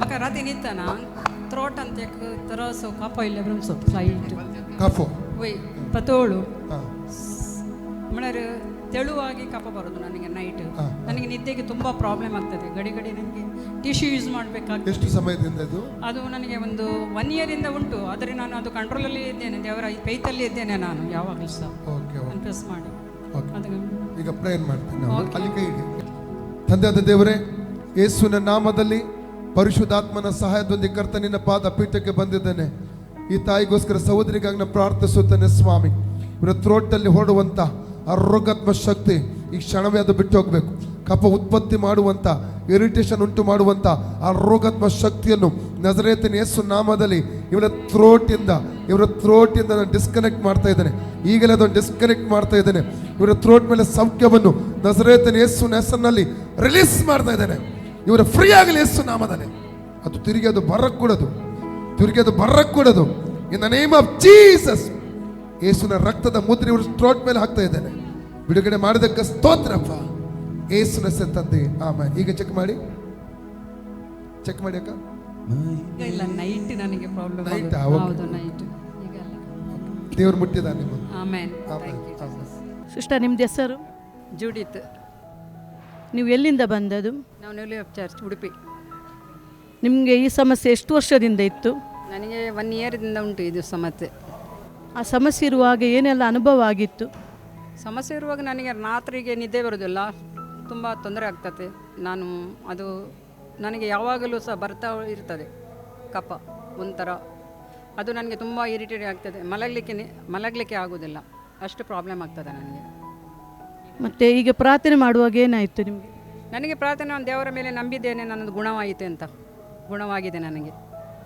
Maka rati ni tanang ಅಂತ ante ಕಫ ಇಲ್ಲ ilabrum ಫ್ಲೈಟ್ flight. ಕಫು. Wei patolu. ಮಣರು ತೆಳುವಾಗಿ ಕಫ ಬರೋದು ನನಗೆ ನೈಟ್ ನನಗೆ ನಿದ್ದೆಗೆ ತುಂಬ ಪ್ರಾಬ್ಲಮ್ ಆಗ್ತದೆ. ಗಡಿ ಗಡಿ ನನಗೆ ಟಿಶ್ಯೂ ಯೂಸ್ ಮಾಡಬೇಕಾಗ್ತದೆ. ಎಷ್ಟು ಸಮಯದಿಂದ ಅದು ಅದು ನನಗೆ ಒಂದು ಒನ್ ಇಯರಿಂದ ಉಂಟು. ಆದರೆ ನಾನು ಅದು ಕಂಟ್ರೋಲಲ್ಲಿ ಇದ್ದೇನೆ. ದೇವರ ಪೈತಲ್ಲಿ ಇದ್ದೇನೆ ನಾನು ಯಾವಾಗಲೂ ಸಹ. Okay okay. ಕನ್ಫ್ಯೂಸ್ ಮಾಡಿ. ಓಕೆ. ಅದಕ್ಕೆ ಈಗ ಪ್ರೇಯರ್ ಮಾಡ್ತೀನಿ ಅಲ್ಲಿ ಕೈ ಅಲ್ಲಿಗೆ ಇಡಿ ದೇವರೇ ಯೇಸುವಿನ ನಾಮದಲ್ಲಿ ಪರಿಶುದ್ಧಾತ್ಮನ ಸಹಾಯದೊಂದಿಗೆ ಕರ್ತನಿನ ಪಾದ ಪೀಠಕ್ಕೆ ಬಂದಿದ್ದೇನೆ. ಈ ತಾಯಿಗೋಸ್ಕರ ಸಹೋದರಿಗಾಗಿ ನಾನು ಪ್ರಾರ್ಥಿಸುತ್ತೇನೆ, ಸ್ವಾಮಿ. ಇವರ ಥ್ರೋಟಲ್ಲಿ ಹೊರಡುವಂಥ ಆ ರೋಗಾತ್ಮ ಶಕ್ತಿ ಈ ಕ್ಷಣವೇ ಅದು ಬಿಟ್ಟು ಹೋಗಬೇಕು. ಕಫ ಉತ್ಪತ್ತಿ ಮಾಡುವಂಥ ಇರಿಟೇಷನ್ ಉಂಟು ಮಾಡುವಂಥ ಆ ಶಕ್ತಿಯನ್ನು ನಜರೇತನ ಯೇಸು ನಾಮದಲ್ಲಿ ಇವರ ಥ್ರೋಟಿಂದ ಇವರ ಥ್ರೋಟಿಂದ ನಾನು ಡಿಸ್ಕನೆಕ್ಟ್ ಮಾಡ್ತಾ ಇದ್ದೇನೆ. ಈಗಲೇ ಅದನ್ನು ಡಿಸ್ಕನೆಕ್ಟ್ ಮಾಡ್ತಾ ಇದ್ದೇನೆ. ಇವರ ಥ್ರೋಟ್ ಮೇಲೆ ಸೌಖ್ಯವನ್ನು ನಜರೇತನ ಯೇಸು ಹೆಸರಿನಲ್ಲಿ ರಿಲೀಸ್ ಮಾಡ್ತಾ ಇದ್ದೇನೆ. ಇವರ ಫ್ರೀ ಆಗಲಿ ಯೇಸು ನಾಮದಲ್ಲಿ. ಅದು ತಿರುಗಿ ಅದು ಬರಕ್ಕೂಡದು. ತಿರುಗಿ ಅದು ಬರಕ್ಕೂಡದು. In the name of Jesus ಏಸುನ ರಕ್ತದ ಮುದ್ರೆ ಇವರು ಥ್ರೋಟ್ ಮೇಲೆ ಹಾಕ್ತಾ ಇದ್ದೇನೆ ಬಿಡುಗಡೆ ಮಾಡಿದಕ್ಕೆ ಸ್ತೋತ್ರಪ್ಪ. ಏಸುನ ತಂದೆ. ಆಮೇಲೆ ಈಗ ಚೆಕ್ ಮಾಡಿ. ಚೆಕ್ ಮಾಡಿ ಅಕ್ಕ. ಇಲ್ಲ ನೈಟ್ ನನಗೆ ಪ್ರಾಬ್ಲಮ್ ನೈಟ್. ಹೌದು ನೈಟ್ ಈಗ ಅಲ್ಲ. ದೇವರು ಮುಟ್ಟಿದಾನೆ ನಿಮ್ಮ ಆಮೇನ್. ಆಮೇನ್, ಥ್ಯಾಂಕ್ ಯು ಸಿಸ್ಟರ್ ನಿಮ್ದು ಹೆಸರು? ಜುಡಿತ್. ನೀವು ಎಲ್ಲಿಂದ ಬಂದದ್ದು? ನಾವು ನ್ಯೂಲಿ ಚರ್ಚ್ ಉಡುಪಿ. ನಿಮಗೆ ಈ ಸಮಸ್ಯೆ ಎಷ್ಟು ವರ್ಷದಿಂದ ಇತ್ತು? ನನಗೆ ಒನ್ ಇಯರಿಂದ ಉಂಟು ಇದು ಸಮಸ್ಯೆ. ಆ ಸಮಸ್ಯೆ ಇರುವಾಗ ಏನೆಲ್ಲ ಅನುಭವ ಆಗಿತ್ತು? ಸಮಸ್ಯೆ ಇರುವಾಗ ನನಗೆ ರಾತ್ರಿಗೆ ನಿದ್ದೆ ಬರೋದಿಲ್ಲ. ತುಂಬ ತೊಂದರೆ ಆಗ್ತದೆ. ನಾನು ಅದು ನನಗೆ ಯಾವಾಗಲೂ ಸಹ ಬರ್ತಾ ಇರ್ತದೆ. ಕಫ ಒಂಥರ. ಅದು ನನಗೆ ತುಂಬ ಇರಿಟೇಟ್ ಆಗ್ತದೆ. ಮಲಗಲಿಕ್ಕೆ ಮಲಗಲಿಕ್ಕೆ ಆಗೋದಿಲ್ಲ. ಅಷ್ಟು ಪ್ರಾಬ್ಲಮ್ ಆಗ್ತದೆ ನನಗೆ. ಮತ್ತು ಈಗ ಪ್ರಾರ್ಥನೆ ಮಾಡುವಾಗ ಏನಾಯಿತು ನಿಮಗೆ? ನನಗೆ ಪ್ರಾರ್ಥನೆ ಒಂದು ದೇವರ ಮೇಲೆ ನಂಬಿದ್ದೇನೆ, ನನ್ನದು ಗುಣವಾಯಿತು ಅಂತ. ಗುಣವಾಗಿದೆ ನನಗೆ.